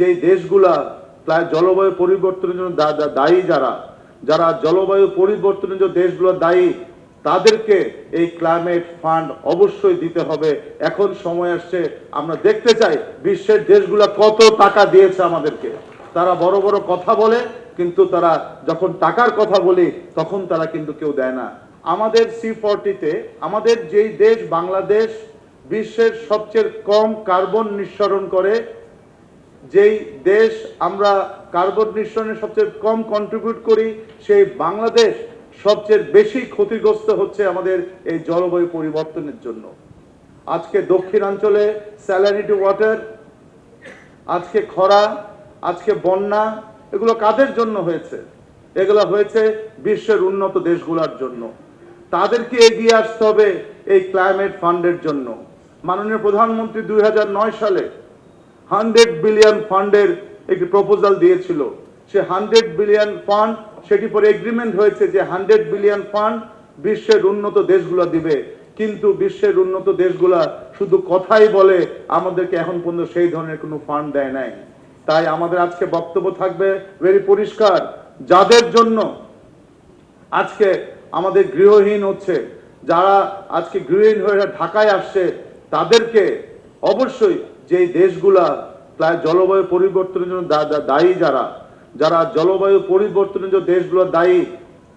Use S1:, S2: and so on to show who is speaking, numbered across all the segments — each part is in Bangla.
S1: যে দেশগুলা প্রায় জলবায়ু পরিবর্তনের জন্য দায়ী যারা যারা জলবায়ু পরিবর্তনের জন্য দেশগুলো দায়ী, তাদেরকে এই ক্লাইমেট ফান্ড অবশ্যই দিতে হবে। এখন সময় আসছে, আমরা দেখতে চাই বিশ্বের দেশগুলো কত টাকা দিয়েছে আমাদেরকে। তারা বড় বড় কথা বলে, কিন্তু তারা যখন টাকার কথা বলি, তখন তারা কিন্তু কেউ দেয় না। আমাদের সি ফর্টিতে আমাদের যেই দেশ বাংলাদেশ বিশ্বের সবচেয়ে কম কার্বন নিঃসরণ করে যেই দেশ আমরা কার্বন নিঃসরণে সবচেয়ে কম কন্ট্রিবিউট করি, সেই বাংলাদেশ সবচেয়ে বেশি ক্ষতিগ্রস্ত হচ্ছে আমাদের এই জলবায়ু পরিবর্তনের জন্য। আজকে দক্ষিণাঞ্চলে স্যালানিটি ওয়াটার আজকে খরা, আজকে বন্যা, এগুলো কাদের জন্য হয়েছে? এগুলো হয়েছে বিশ্বের উন্নত দেশগুলোর জন্য। তাদেরকে এগিয়ে আসতে হবে এই ক্লাইমেট ফান্ডের জন্য। মাননীয় প্রধানমন্ত্রী দুই হাজার নয় সালে হান্ড্রেড বিলিয়ন ফান্ডের একটি প্রপোজাল দিয়েছিল। সে হান্ড্রেড বিলিয়ন ফান্ড, সেটি পরে এগ্রিমেন্ট হয়েছে যে হান্ড্রেড বিলিয়ন ফান্ড বিশ্বের উন্নত দেশগুলো দিবে। কিন্তু বিশ্বের উন্নত দেশগুলা শুধু কথাই বলে আমাদেরকে এখন পর্যন্ত সেই ধরনের কোনো ফান্ড দেয় নাই। তাই আমাদের আজকে বক্তব্য থাকবে ভেরি পরিষ্কার। যাদের জন্য আজকে আমাদের গৃহহীন হচ্ছে, যারা আজকে গৃহহীন হয়ে ঢাকায় আসছে, তাদেরকে অবশ্যই যেই দেশগুলা প্রায় জলবায়ু পরিবর্তনের জন্য দায়ী যারা যারা জলবায়ু পরিবর্তনের জন্য দেশগুলো দায়ী,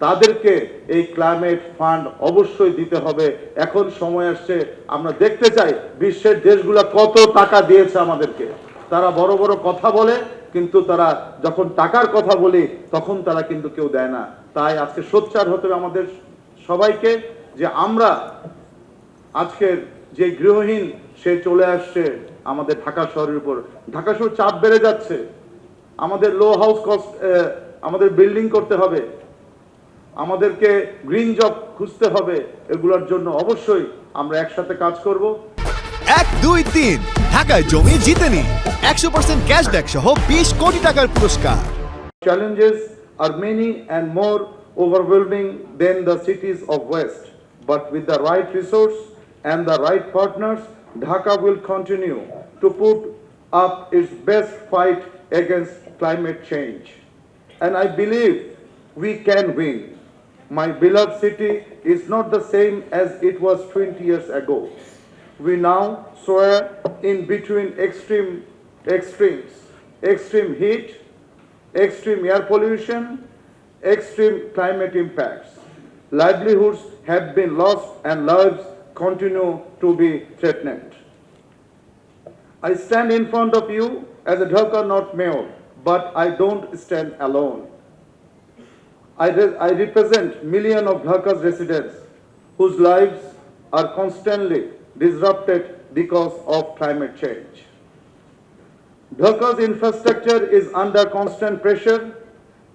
S1: তাদেরকে এই ক্লাইমেট ফান্ড অবশ্যই দিতে হবে। এখন সময় আসছে, আমরা দেখতে চাই বিশ্বের দেশগুলা কত টাকা দিয়েছে আমাদেরকে। তারা বড় বড় কথা বলে, কিন্তু তারা যখন টাকার কথা বলি, তখন তারা কিন্তু কেউ দেয় না। তাই আজকে সোচ্চার হতে হবে আমাদের সবাইকে যে আমরা আজকের যে গৃহহীন, সে চলে আসছে। আমাদের ঢাকা শহরের উপর। ঢাকা শহর চাপ বেড়ে যাচ্ছে। আমাদের লো হাউস কস্ট আমাদের বিল্ডিং করতে হবে। আমাদেরকে গ্রিন জব খুঁজতে হবে এগুলোর জন্য অবশ্যই আমরা একসাথে কাজ করব।
S2: এক দুই তিন। ঢাকায় জমি জিতে নিন। একশো পার্সেন্ট ক্যাশব্যাক সহ বিশ কোটি টাকার পুরস্কার।
S1: Challenges are many and more overwhelming than the cities of waste but with the right resource and the right partners, Dhaka will continue to put up its best fight against climate change. And I believe we can win. My beloved city is not the same as it was 20 years ago. We now swear in between extreme extremes, extreme heat, extreme air pollution, extreme climate impacts. Livelihoods have been lost and lives continue to be threatened. I stand in front of you as a Dhaka North Mayor, but I don't stand alone. I, re- I represent millions of Dhaka's residents whose lives are constantly disrupted because of climate change. Dhaka's infrastructure is under constant pressure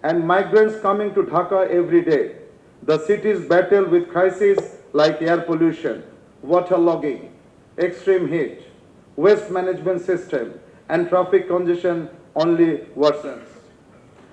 S1: and migrants coming to Dhaka every day. The city's battle with crises like air pollution, waterlogging, extreme heat, waste management system, and traffic congestion only worsens.